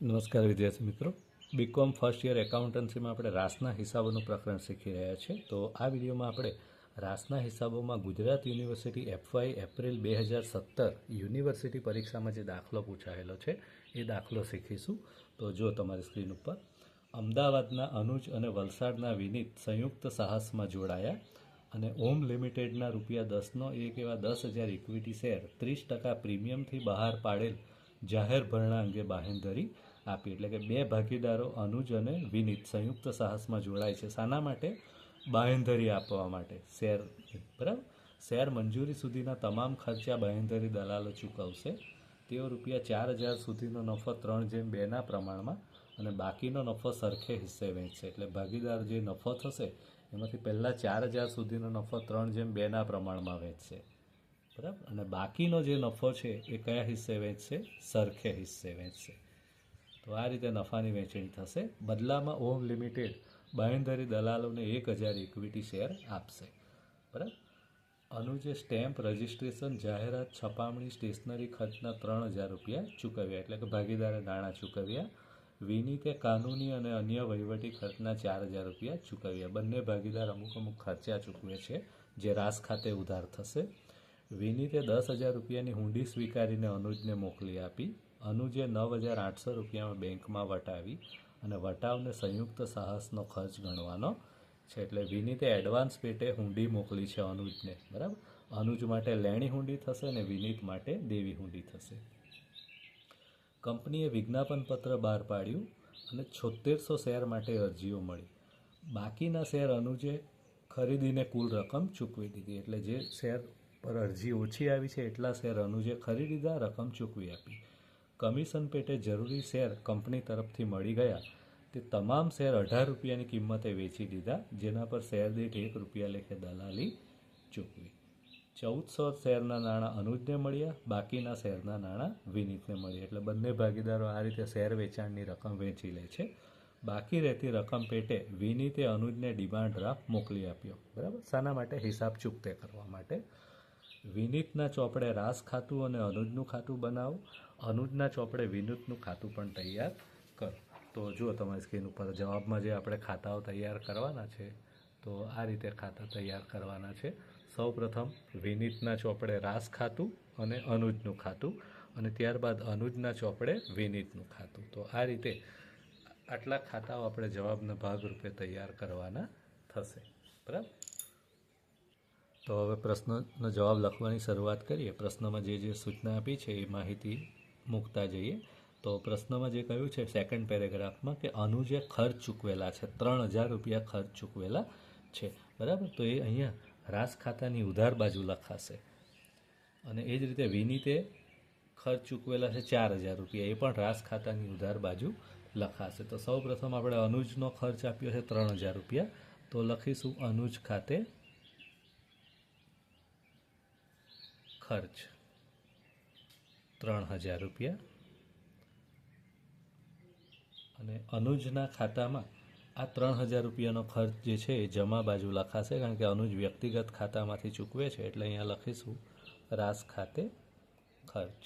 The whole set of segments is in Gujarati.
નમસ્કાર વિદ્યાર્થી મિત્રો. બીકોમ ફર્સ્ટ યર એકાઉન્ટન્સીમાં આપણે રાસના હિસાબોનું પ્રકરણ શીખી રહ્યા છીએ. તો આ વિડીયોમાં આપણે રાસના હિસાબોમાં ગુજરાત યુનિવર્સિટી એફવાય એપ્રિલ બે હજાર સત્તર યુનિવર્સિટી પરીક્ષામાં જે દાખલો પૂછાયેલો છે, એ દાખલો શીખીશું. તો જો તમારી સ્ક્રીન ઉપર અમદાવાદના અનુજ અને વલસાડના વિનીત સંયુક્ત સાહસમાં જોડાયા અને ઓમ લિમિટેડના રૂપિયા દસનો એક એવા દસ હજાર ઇક્વિટી શેર ત્રીસ ટકા પ્રીમિયમથી બહાર પાડેલ જાહેર ભરણા અંગે બાહેંધરી આપી. એટલે કે બે ભાગીદારો અનુજ અને વિનીત સંયુક્ત સાહસમાં જોડાય છે. શાના માટે બાહેંધરી આપવા માટે. શેર, બરાબર? શેર મંજૂરી સુધીના તમામ ખર્ચા બાહેંધરી દલાલો ચૂકવશે. તેઓ રૂપિયા ચાર હજાર સુધીનો નફો ત્રણ જેમ બેના પ્રમાણમાં અને બાકીનો નફો સરખે હિસ્સે વહેંચશે એટલે ભાગીદાર જે નફો થશે, એમાંથી પહેલાં ચાર હજાર સુધીનો નફો ત્રણ જેમ બેના પ્રમાણમાં વહેંચશે બરાબર? અને બાકીનો જે નફો છે, એ કયા હિસ્સે વહેંચશે સરખે હિસ્સે વહેંચશે તો આ રીતે નફાની વહેંચણી થશે. બદલામાં ઓમ લિમિટેડ બાંહેધરી દલાલોને એક હજાર ઇક્વિટી શેર આપશે. બરાબર? અનુજે સ્ટેમ્પ રજિસ્ટ્રેશન જાહેરાત છપામણી સ્ટેશનરી ખર્ચના ત્રણ હજાર રૂપિયા ચૂકવ્યા. એટલે કે ભાગીદારે નાણાં ચૂકવ્યા. વિનીતે કાનૂની અને અન્ય વહીવટી ખર્ચના ચાર હજાર રૂપિયા ચૂકવ્યા. બંને ભાગીદાર અમુક અમુક ખર્ચા ચૂકવે છે, જે રાસ ખાતે ઉધાર થશે. વિનીતે દસ હજાર રૂપિયાની હુંડી સ્વીકારીને અનુજને મોકલી આપી. અનુજે નવ હજાર આઠસો રૂપિયામાં બેંકમાં વટાવી અને વટાવને સંયુક્ત સાહસનો ખર્ચ ગણવાનો છે. એટલે વિનીતે એડવાન્સ પેટે હુંડી મોકલી છે અનુજને, બરાબર? અનુજ માટે લેણી હુંડી થશે અને વિનીત માટે દેવી હુંડી થશે. કંપનીએ વિજ્ઞાપન પત્ર બહાર પાડ્યું અને છોતેરસો શેર માટે અરજીઓ મળી. બાકીના શેર અનુજે ખરીદીને કુલ રકમ ચૂકવી દીધી. એટલે જે શેર પર અરજી ઓછી આવી છે, એટલા શેર અનુજે ખરીદીદા રકમ ચૂકવી આપી. કમિશન પેટે જરૂરી શેર કંપની તરફથી મળી ગયા. તે તમામ શેર અઢાર રૂપિયાની કિંમતે વેચી દીધા, જેના પર શેર દીઠ એક રૂપિયા લેખે દલાલી ચૂકવી. ચૌદસો શેરના નાણાં અનુજને મળ્યા, બાકીના શેરના નાણાં વિનીતને મળ્યા. એટલે બંને ભાગીદારો આ રીતે શેર વેચાણની રકમ વેચી લે છે. બાકી રહેતી રકમ પેટે વિનીતે અનુજને ડિમાન્ડ ડ્રાફ્ટ મોકલી આપ્યો. બરાબર? શાના માટે હિસાબ ચૂકતે કરવા માટે. વિનીતના ચોપડે રાસ ખાતું અને અનુજનું ખાતું બનાવો. અનુજના ચોપડે વિનીતનું ખાતું પણ તૈયાર કરો. તો જુઓ તમારી સ્ક્રીન ઉપર જવાબમાં જે આપણે ખાતાઓ તૈયાર કરવાના છે, તો આ રીતે ખાતા તૈયાર કરવાના છે. સૌ પ્રથમ વિનીતના ચોપડે રાસ ખાતું અને અનુજનું ખાતું અને ત્યારબાદ અનુજના ચોપડે વિનીતનું ખાતું. તો આ રીતે આટલા ખાતાઓ આપણે જવાબના ભાગરૂપે તૈયાર કરવાના થશે. બરાબર? તો હવે પ્રશ્નનો જવાબ લખવાની શરૂઆત કરીએ. પ્રશ્નમાં જે જે સૂચના આપી છે એ માહિતી મૂકતા જઈએ. તો પ્રશ્નમાં જે કહ્યું છે સેકન્ડ પેરેગ્રાફમાં કે અનુજે ખર્ચ ચૂકવેલા છે, ત્રણ હજાર રૂપિયા ખર્ચ ચૂકવેલા છે. બરાબર? તો એ અહીંયા રાસ ખાતાની ઉધાર બાજુ લખાશે. અને એ જ રીતે વિનીતે ખર્ચ ચૂકવેલા છે ચાર હજાર રૂપિયા. એ પણ રાસ ખાતાની ઉધાર બાજુ લખાશે. તો સૌ પ્રથમ આપણે અનુજનો ખર્ચ આપ્યો છે ત્રણ હજાર રૂપિયા. તો લખીશું અનુજ ખાતે ખર્ચ. ત્રણ હજાર રૂપિયા. અને અનુજના ખાતામાં આ ત્રણ હજાર રૂપિયાનો ખર્ચ જે છે એ જમા બાજુ લખાશે, કારણ કે અનુજ વ્યક્તિગત ખાતામાંથી ચૂકવે છે, એટલે અહીંયા લખીશું રાસ ખાતે ખર્ચ.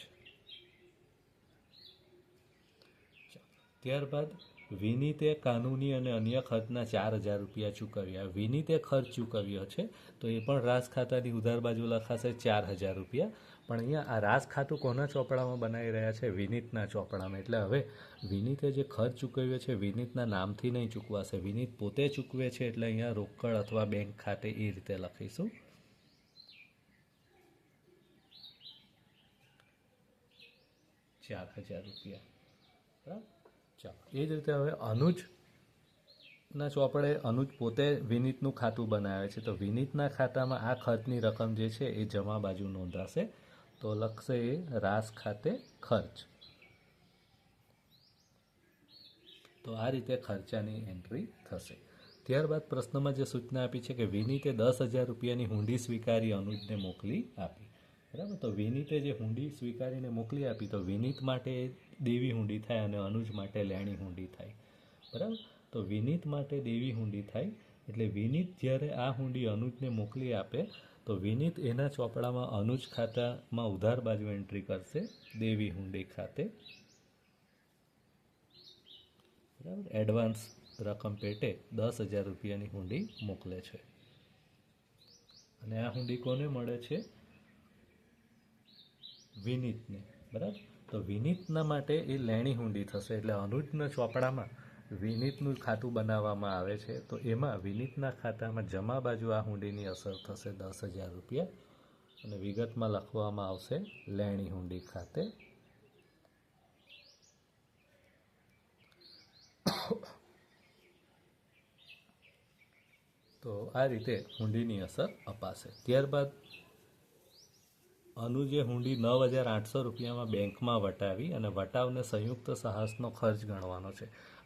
ત્યારબાદ વિનીતે કાનૂની અને અન્ય ખર્ચના ચાર હજાર રૂપિયા ચૂકવ્યા. વિનીતે ખર્ચ ચૂકવ્યો છે, તો એ પણ રાસ ખાતાની ઉધાર બાજુ લખાશે ચાર હજાર રૂપિયા. પણ અહીંયા આ રાસ ખાતું કોના ચોપડામાં બનાવી રહ્યા છે? વિનીતના ચોપડામાં. એટલે હવે વિનીતે જે ખર્ચ ચૂકવ્યો છે, વિનીતના નામથી નહીં ચૂકવાશે. વિનીત પોતે ચૂકવે છે, એટલે અહીંયા રોકડ અથવા બેંક ખાતે એ રીતે લખીશું. ચાર હજાર રૂપિયા. બરાબર? એ જ રીતે હવે અનુજ ના ચોપડે અનુજ પોતે વિનીતનું ખાતું બનાવે છે, તો વિનીતના ખાતામાં આ ખર્ચની રકમ જે છે એ જમા બાજુ નોંધાશે. તો લખશે એ રાસ ખાતે ખર્ચ. તો આ રીતે ખર્ચાની એન્ટ્રી થશે. ત્યારબાદ પ્રશ્નમાં જે સૂચના આપી છે કે વિનીતે દસ હજાર રૂપિયાની હુંડી સ્વીકારી અનુજને મોકલી આપી. બરાબર? તો વિનીતે જે હુંડી સ્વીકારીને મોકલી આપી, તો વિનીત માટે દેવી હુંડી થાય અને અનુજ માટે લેણી હુંડી થાય. બરાબર? તો વિનીત માટે દેવી હુંડી થાય. એટલે વિનીત જ્યારે આ હુંડી અનુજને મોકલી આપે, તો વિનીત એના ચોપડામાં અનુજ ખાતામાં ઉધાર બાજુ એન્ટ્રી કરશે, દેવી હુંડી ખાતે. બરાબર? એડવાન્સ રકમ પેટે દસ હજાર રૂપિયાની હુંડી મોકલે છે. અને આ હુંડી કોને મળે છે? વિનીતને. બરાબર? તો વિનીતના માટે એ લેણી હુંડી થશે. એટલે અનુજના ચોપડામાં વિનીતનું ખાતું બનાવવામાં આવે છે. તો એમાં વિનીતના ખાતામાં જમા બાજુ આ હુંડીની અસર થશે દસ હજાર રૂપિયા અને વિગતમાં લખવામાં આવશે લેણી હુંડી ખાતે. તો આ રીતે હુંડીની અસર અપાશે. ત્યારબાદ અનુજે હુંડી નવ હજાર આઠસો રૂપિયામાં બેંકમાં વટાવી અને વટાવને સંયુક્ત સાહસનો ખર્ચ ગણવાનો છે.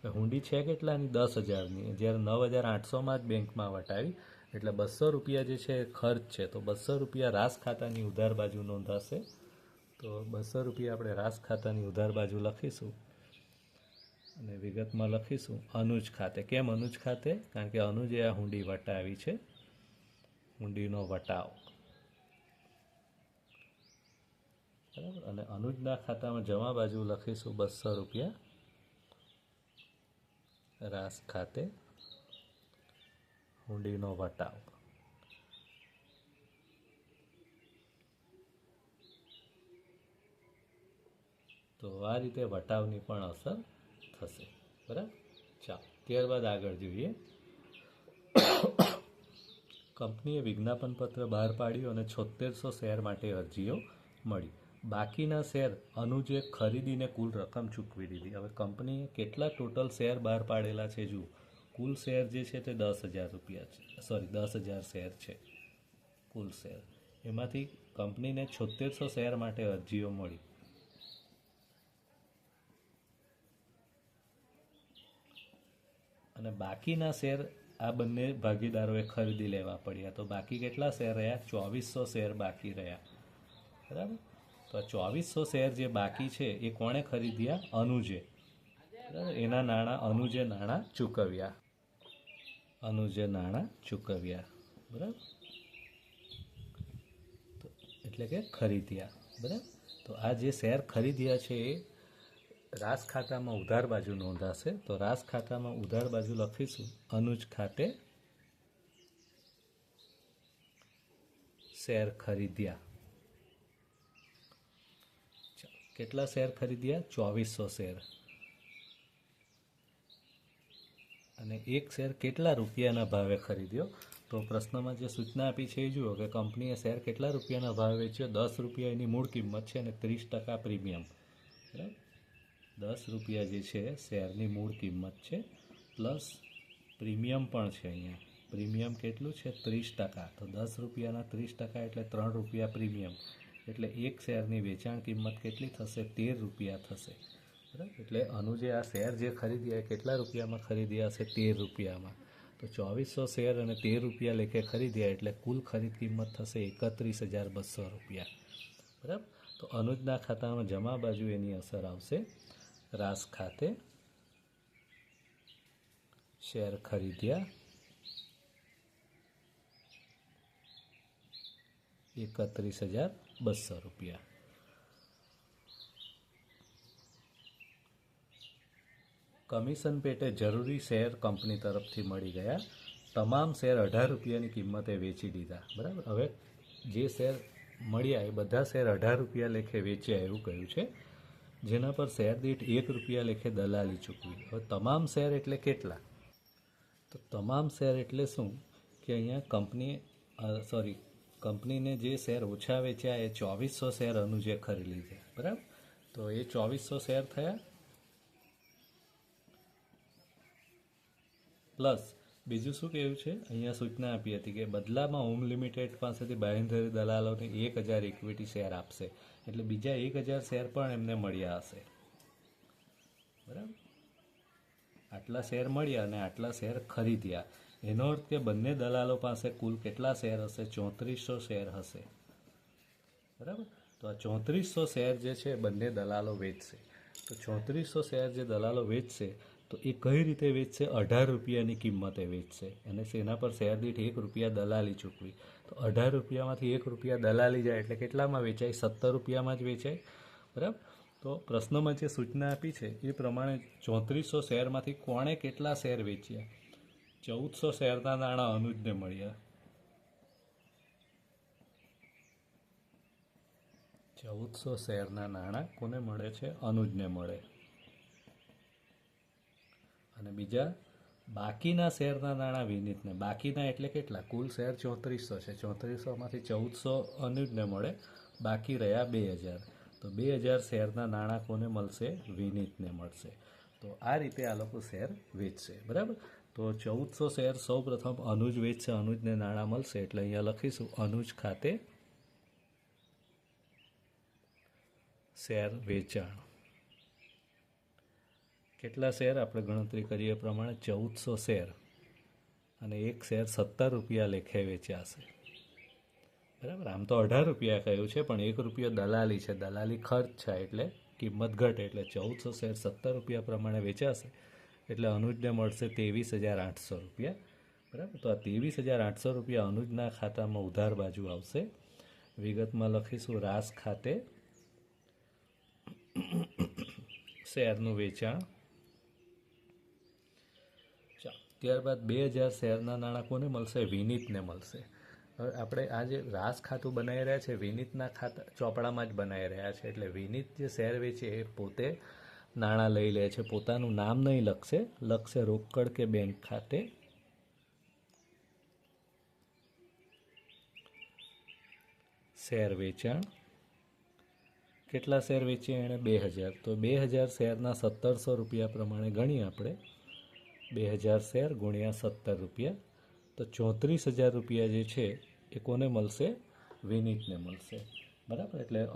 હુંડી છે કેટલાની? દસ હજારની. જ્યારે નવ હજાર આઠસોમાં જ બેંકમાં વટાવી, એટલે બસો રૂપિયા જે છે ખર્ચ છે. તો બસો રૂપિયા રાસ ખાતાની ઉધાર બાજુ નોંધાશે. તો બસો રૂપિયા આપણે રાસ ખાતાની ઉધાર બાજુ લખીશું. અને વિગતમાં લખીશું. અનુજ ખાતે. કેમ અનુજ ખાતે? કારણ કે અનુજે આ હુંડી વટાવી છે. હુંડીનો વટાવ. બરાબર? અને અનુજના ખાતામાં જમા બાજુ લખીશું બસો રૂપિયા રાસ ખાતે હુંડીનો વટાવ. તો આ રીતે વટાવની પણ અસર થશે. બરાબર? ચાલો, ત્યારબાદ આગળ જોઈએ. કંપનીએ વિજ્ઞાપન પત્ર બહાર પાડ્યું અને છોતેરસો શેર માટે અરજીઓ મળી. બાકીના શેર અનુજે ખરીદીને કુલ રકમ ચૂકવી દીધી. હવે કંપનીએ કેટલા ટોટલ શેર બહાર પાડેલા છે જુઓ. કુલ શેર જે છે તે દસ હજાર રૂપિયા છે. સોરી દસ હજાર શેર છે. કુલ શેર. એમાંથી કંપનીને છોતેરસો શેર માટે અરજીઓ મળી. અને બાકીના શેર આ બંને ભાગીદારોએ ખરીદી લેવા પડ્યા. તો બાકી કેટલા શેર રહ્યા? ચોવીસો શેર બાકી રહ્યા. બરાબર? તો આ ચોવીસો શેર જે બાકી છે, એ કોણે ખરીદ્યા? અનુજે. એના નાણાં અનુજે નાણાં ચૂકવ્યા. અનુજે નાણાં ચૂકવ્યા. બરાબર? તો એટલે કે ખરીદ્યા. બરાબર? તો આ જે શેર ખરીદ્યા છે, એ રાસ ખાતામાં ઉધાર બાજુ નોંધાશે. તો રાસ ખાતામાં ઉધાર બાજુ લખીશું. અનુજ ખાતે શેર ખરીદ્યા ચાલો, કેટલા શેર ખરીદ્યા? ચોવીસો શેર. અને એક શેર કેટલા રૂપિયાના ભાવે ખરીદ્યો? તો પ્રશ્નમાં જે સૂચના આપી છે એ જુઓ કે કંપનીએ શેર કેટલા રૂપિયાના ભાવે વેચ્યો? દસ રૂપિયા એની મૂળ કિંમત છે અને ત્રીસ ટકા પ્રીમિયમ. બરાબર? દસ રૂપિયા જે છે, શેરની મૂળ કિંમત છે, પ્લસ પ્રીમિયમ પણ છે અહીંયા. પ્રીમિયમ કેટલું છે? ત્રીસ ટકા. તો દસ રૂપિયાના ત્રીસ ટકા એટલે ત્રણ રૂપિયા પ્રીમિયમ. એટલે એક શેરની વેચાણ કિંમત કેટલી થશે? તેર રૂપિયા થશે. બરાબર? એટલે અનુજે આ શેર જે ખરીદ્યા કેટલા રૂપિયામાં ખરીદ્યા હશે? તેર રૂપિયામાં. તો ચોવીસો શેર અને તેર રૂપિયા લેખે ખરીદ્યા એટલે કુલ ખરીદ કિંમત થશે એકત્રીસ હજાર બસો રૂપિયા. બરાબર? તો અનુજના ખાતામાં જમા બાજુ એની અસર આવશે. રાસ ખાતે શેર ખરીદ્યા. એકત્રીસ હજાર બસો રૂપિયા. કમિશન પેટે જરૂરી શેર કંપની તરફથી મળી ગયા. તમામ શેર અઢાર રૂપિયાની કિંમતે વેચી દીધા. બરાબર? હવે જે શેર મળ્યા એ બધા શેર અઢાર રૂપિયા લેખે વેચ્યા એવું કહ્યું છે. જેના પર શેર દીઠ એક રૂપિયા લેખે દલાલી ચૂકવી. હવે તમામ શેર એટલે કેટલા? તો તમામ શેર એટલે શું? કે અહીંયા કંપની સોરી કંપનીને જે શેર ઓછા વેચ્યા, એ ચોવીસો શેર અનુજે ખરીદી લીધા બરાબર? તો એ ચોવીસો શેર થયા. પ્લસ, બીજું શું કહ્યું છે? અહીંયા સૂચના આપી હતી કે બદલામાં હોમ લિમિટેડ પાસેથી બાંહેધરી દલાલોને એક હજાર ઇક્વિટી શેર આપશે. એટલે બીજા એક હજાર શેર પણ એમને મળ્યા હશે. બરાબર? આટલા શેર મળ્યા અને આટલા શેર ખરીદ્યા. એનો અર્થ કે બંને દલાલો પાસે કુલ કેટલા શેર હશે? ચોત્રીસો શેર હશે. બરાબર? તો આ ચોત્રીસો શેર જે છે બંને દલાલો વેચશે. તો ચોત્રીસો શેર જે દલાલો વેચશે, તો એ કઈ રીતે વેચશે? અઢાર રૂપિયાની કિંમતે વેચશે. અને એના પર શેર દીઠ એક રૂપિયા દલાલી ચૂકવી. તો અઢાર રૂપિયામાંથી એક રૂપિયા દલાલી જાય એટલે કેટલામાં વેચાય? સત્તર રૂપિયામાં જ વેચાય. બરાબર? તો પ્રશ્નમાં જે સૂચના આપી છે, એ પ્રમાણે ચોત્રીસો શેરમાંથી કોણે કેટલા શેર વેચ્યા? ચૌદસો શેરના નાણાં અનુજને મળ્યા. ચૌદસો શેરના નાણાં કોને મળે છે? અનુજને મળે. અને બીજા, બાકીના શેરના નાણાં વિનીતને. બાકીના એટલે કેટલા? કુલ શેર ચોત્રીસો છે. ચોત્રીસોમાંથી ચૌદસો અનુજને મળે. બાકી રહ્યા બે હજાર. તો બે હજાર શેરના નાણાં કોને મળશે? વિનીતને મળશે. તો આ રીતે આ લોકો શેર વેચશે. બરાબર? તો ચૌદસો શેર સૌ પ્રથમ અનુજ વેચશે, અનુજને નાણાં મળશે. એટલે અહીંયા લખીશું, અનુજ ખાતે શેર વેચાણ. કેટલા શેર? આપણે ગણતરી કરીએ પ્રમાણે ચૌદસો શેર. અને એક શેર સત્તર રૂપિયા લેખે વેચાશે બરાબર? આમ તો અઢાર રૂપિયા કહ્યું છે, પણ એક રૂપિયો દલાલી છે. દલાલી ખર્ચ છે એટલે કિંમત ઘટે એટલે ચૌદસો શેર સત્તર રૂપિયા પ્રમાણે વેચાશે એટલે અનુજને મળશે ત્રેવીસ હજાર આઠસો રૂપિયા. બરાબર? તો આ ત્રેવીસ હજાર આઠસો રૂપિયા અનુજના ખાતામાં ઉધાર બાજુ આવશે. વિગતમાં લખીશું. રાસ ખાતે શેરનું વેચાણ. ત્યારબાદ બે હજાર શેરના નાણાં કોને મળશે? વિનીતને મળશે. હવે આપણે આ જે રાસ ખાતું બનાવી રહ્યા છે, વિનીતના ખાતા ચોપડામાં જ બનાવી રહ્યા છે. એટલે વિનીત જે શેર વેચે એ પોતે નાણાં લઈ લે છે. પોતાનું નામ નહીં લખશે. લખશે રોકડ કે બેંક ખાતે. શેર વેચાણ. કેટલા શેર વેચ્યા એણે? બે હજાર. તો બે હજાર શેરના સત્તરસો રૂપિયા પ્રમાણે ગણીએ આપણે. બે હજાર શેર ગુણ્યા સત્તર રૂપિયા. તો ચોત્રીસ હજાર રૂપિયા જે છે એ કોને મળશે? વિનીતને મળશે. બરાબર? એટલે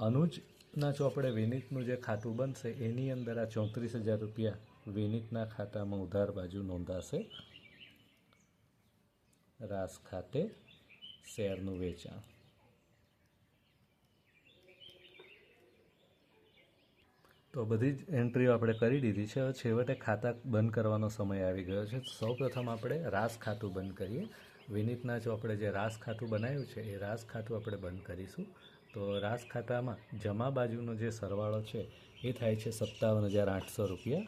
અનુજના ચોપડે વિનીતનું જે ખાતું બનશે, એની અંદર આ ચોત્રીસ હજાર રૂપિયા વિનીતના ખાતામાં ઉધાર બાજુ નોંધાશે. રાસ ખાતે શેરનું વેચાણ. તો બધી જ એન્ટ્રીઓ આપણે કરી દીધી છે. હવે છેવટે ખાતા બંધ કરવાનો સમય આવી ગયો છે. સૌપ્રથમ આપણે રાસ ખાતું બંધ કરીએ. વિનીતના ચોપડે જે રાસ ખાતું બનાવ્યું છે, એ રાસ ખાતું આપણે બંધ કરીશું. તો રાસ ખાતામાં જમા બાજુનો જે સરવાળો છે, એ થાય છે સત્તાવન હજાર આઠસો રૂપિયા.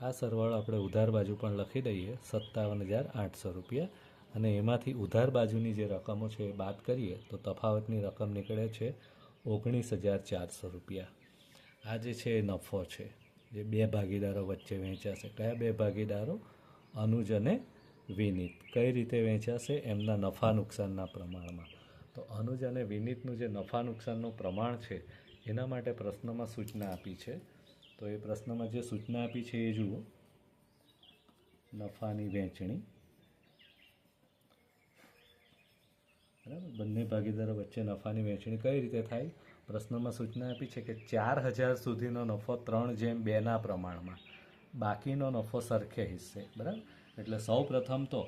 આ સરવાળો આપણે ઉધાર બાજુ પણ લખી દઈએ, સત્તાવન હજાર આઠસો રૂપિયા. અને એમાંથી ઉધાર બાજુની જે રકમો છે, એ બાદ કરીએ, તો તફાવતની રકમ નીકળે છે ઓગણીસ હજાર ચારસો રૂપિયા. આ જે છે, એ નફો છે, જે બે ભાગીદારો વચ્ચે વહેંચાશે કયા બે ભાગીદારો? અનુજ અને વિનીત. કઈ રીતે વેચાશે? એમના નફા નુકસાનના પ્રમાણમાં. તો અનુજ અને વિનીતનું જે નફા નુકસાનનું પ્રમાણ છે, એના માટે પ્રશ્નમાં સૂચના આપી છે. તો એ પ્રશ્નમાં જે સૂચના આપી છે એ જુઓ. નફાની વહેંચણી બરાબર? બંને ભાગીદારો વચ્ચે નફાની વહેંચણી કઈ રીતે થાય? પ્રશ્નમાં સૂચના આપી છે કે ચાર હજાર સુધીનો નફો ત્રણ જેમ બેના પ્રમાણમાં. બાકીનો નફો સરખે હિસ્સે. બરાબર? એટલે સૌ પ્રથમ તો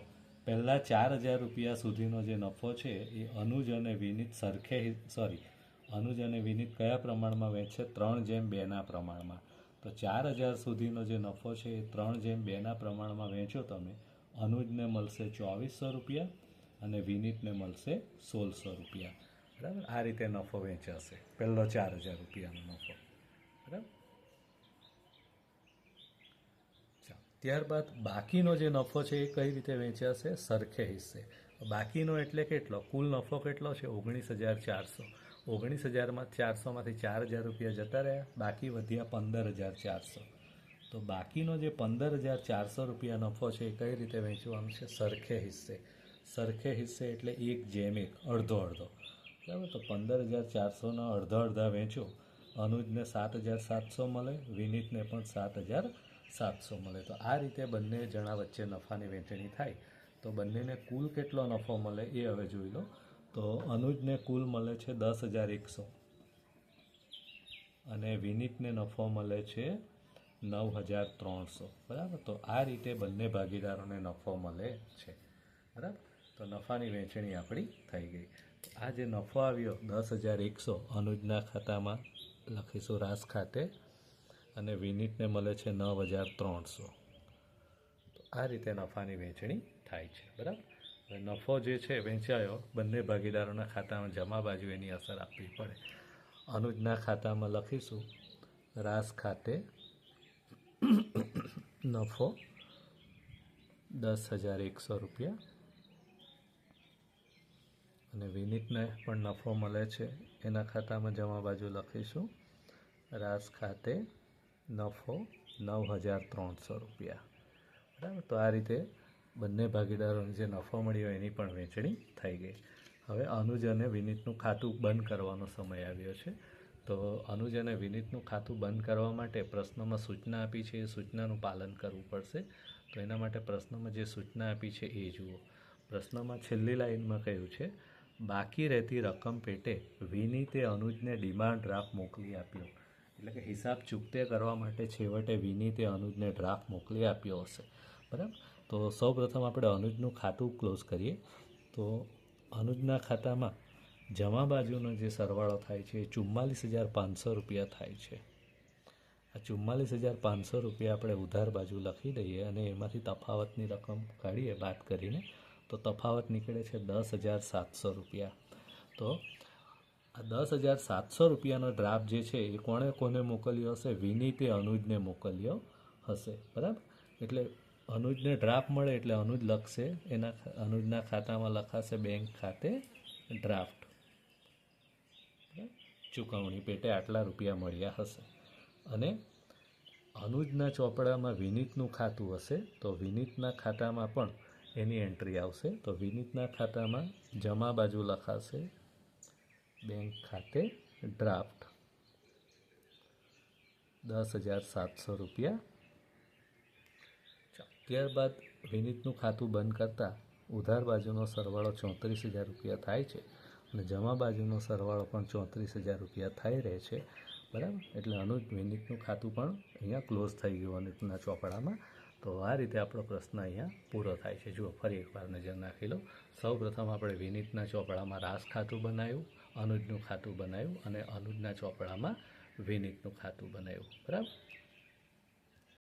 પહેલાં ચાર હજાર રૂપિયા સુધીનો જે નફો છે એ અનુજ અને વિનીત સરખે સોરી અનુજ અને વિનીત કયા પ્રમાણમાં વેચશે ત્રણ જેમ બેના પ્રમાણમાં. તો ચાર હજાર સુધીનો જે નફો છે એ ત્રણ જેમ બેના પ્રમાણમાં વેચો તમે, અનુજને મળશે ચોવીસો રૂપિયા અને વિનીતને મળશે સોળસો રૂપિયા. બરાબર? આ રીતે નફો વેચાશે પહેલો ચાર હજાર રૂપિયાનો નફો. બરાબર ચાલો ત્યારબાદ બાકીનો જે નફો છે એ કઈ રીતે વેચાશે? સરખે હિસ્સે. બાકીનો એટલે કેટલો? કુલ નફો કેટલો છે? ઓગણીસ હજાર ચારસો. ઓગણીસ હજારમાં ચારસોમાંથી ચાર હજાર રૂપિયા જતા રહ્યા, બાકી વધ્યા પંદર હજાર ચારસો. તો બાકીનો જે પંદર હજાર ચારસો રૂપિયા નફો છે એ કઈ રીતે વેચવાનો છે? સરખે હિસ્સે. સરખે હિસ્સે એટલે એક જેમ એક, અડધો અડધો. બરાબર? તો પંદર હજાર ચારસોના અડધા અડધા વેચો. અનુજને સાત હજાર સાતસો મળે, વિનીતને પણ સાત હજાર સાતસો મળે. તો આ રીતે બંને જણા વચ્ચે નફાની વહેંચણી થાય. તો બંનેને કુલ કેટલો નફો મળે એ હવે જોઈ લો. તો અનુજને કુલ મળે છે દસ હજાર એકસો. અને વિનીતને નફો મળે છે નવ હજાર ત્રણસો. બરાબર? તો આ રીતે બંને ભાગીદારોને નફો મળે છે. બરાબર? તો નફાની વહેંચણી આપણી થઈ ગઈ. આ જે નફો આવ્યો દસ હજાર એકસો અનુજના ખાતામાં, લખીશું રાસ ખાતે અને વિનિટને મળે છે નવ હજાર ત્રણસો. તો આ રીતે નફાની વહેંચણી થાય છે, બરાબર? નફો જે છે વેચાયો બંને ભાગીદારોના ખાતામાં જમા બાજુ એની અસર આપવી પડે. અનુજના ખાતામાં લખીશું, રાસ ખાતે નફો દસ હજાર એકસો રૂપિયા અને વિનીતને પણ નફો મળે છે. એના ખાતામાં જમા બાજુ લખીશું, રાસ ખાતે નફો નવ હજાર ત્રણસો રૂપિયા. બરાબર? તો આ રીતે બંને ભાગીદારોને જે નફો મળ્યો એની પણ વહેંચણી થઈ ગઈ. હવે અનુજ અને વિનીતનું ખાતું બંધ કરવાનો સમય આવ્યો છે. તો અનુજ અને વિનીતનું ખાતું બંધ કરવા માટે પ્રશ્નમાં સૂચના આપી છે. એ સૂચનાનું પાલન કરવું પડશે. તો એના માટે પ્રશ્નમાં જે સૂચના આપી છે એ જુઓ. પ્રશ્નમાં છેલ્લી લાઈનમાં કહ્યું છે, બાકી રહેતી રકમ પેટે વિનીતે અનુજને ડિમાન્ડ ડ્રાફ્ટ મોકલી આપ્યો. એટલે કે હિસાબ ચૂકતે કરવા માટે છેવટે વિનીતે અનુજને ડ્રાફ્ટ મોકલી આપ્યો હશે. બરાબર? તો સૌપ્રથમ આપણે અનુજનું ખાતું ક્લોઝ કરીએ. તો અનુજના ખાતામાં જમા બાજુનો જે સરવાળો થાય છે એ ચુમ્માલીસ હજાર પાંચસો રૂપિયા થાય છે. આ ચુમ્માલીસ હજાર પાંચસો રૂપિયા આપણે ઉધાર બાજુ લખી દઈએ અને એમાંથી તફાવતની રકમ કાઢીએ વાત કરીને તો તફાવત નીકળે છે દસ હજાર સાતસો રૂપિયા. તો આ દસ હજાર સાતસો રૂપિયાનો ડ્રાફ્ટ જે છે, એ કોણે કોને મોકલ્યો હશે? વિનીતે અનુજને મોકલ્યો હશે, બરાબર? એટલે અનુજને ડ્રાફ્ટ મળે એટલે અનુજ લખશે, એના અનુજના ખાતામાં લખાશે બેંક ખાતે ડ્રાફ્ટ. ચૂકવણી પેટે આટલા રૂપિયા મળ્યા હશે. અને અનુજના ચોપડામાં વિનીતનું ખાતું હશે, તો વિનીતના ખાતામાં પણ એની એન્ટ્રી આવશે. તો વિનીતના ખાતામાં જમા બાજુ લખાશે બેંક ખાતે ડ્રાફ્ટ. દસ હજાર સાતસો રૂપિયા. ત્યારબાદ વિનીતનું ખાતું બંધ કરતાં ઉધાર બાજુનો સરવાળો ચોત્રીસ હજાર રૂપિયા થાય છે અને જમા બાજુનો સરવાળો પણ ચોત્રીસ હજાર રૂપિયા થઈ રહે છે. બરાબર? એટલે અનુજ વિનીતનું ખાતું પણ અહીંયા ક્લોઝ થઈ ગયું અનુજના ચોપડામાં. તો આ રીતે આપણો પ્રશ્ન અહીંયા પૂરો થાય છે. જુઓ, ફરી એકવાર નજર નાખી લો. સૌ પ્રથમ આપણે વિનીતના ચોપડામાં રાસ ખાતું બનાવ્યું. અનુજનું ખાતું બનાવ્યું અને અનુજના ચોપડામાં વિનીતનું ખાતું બનાવ્યું. બરાબર?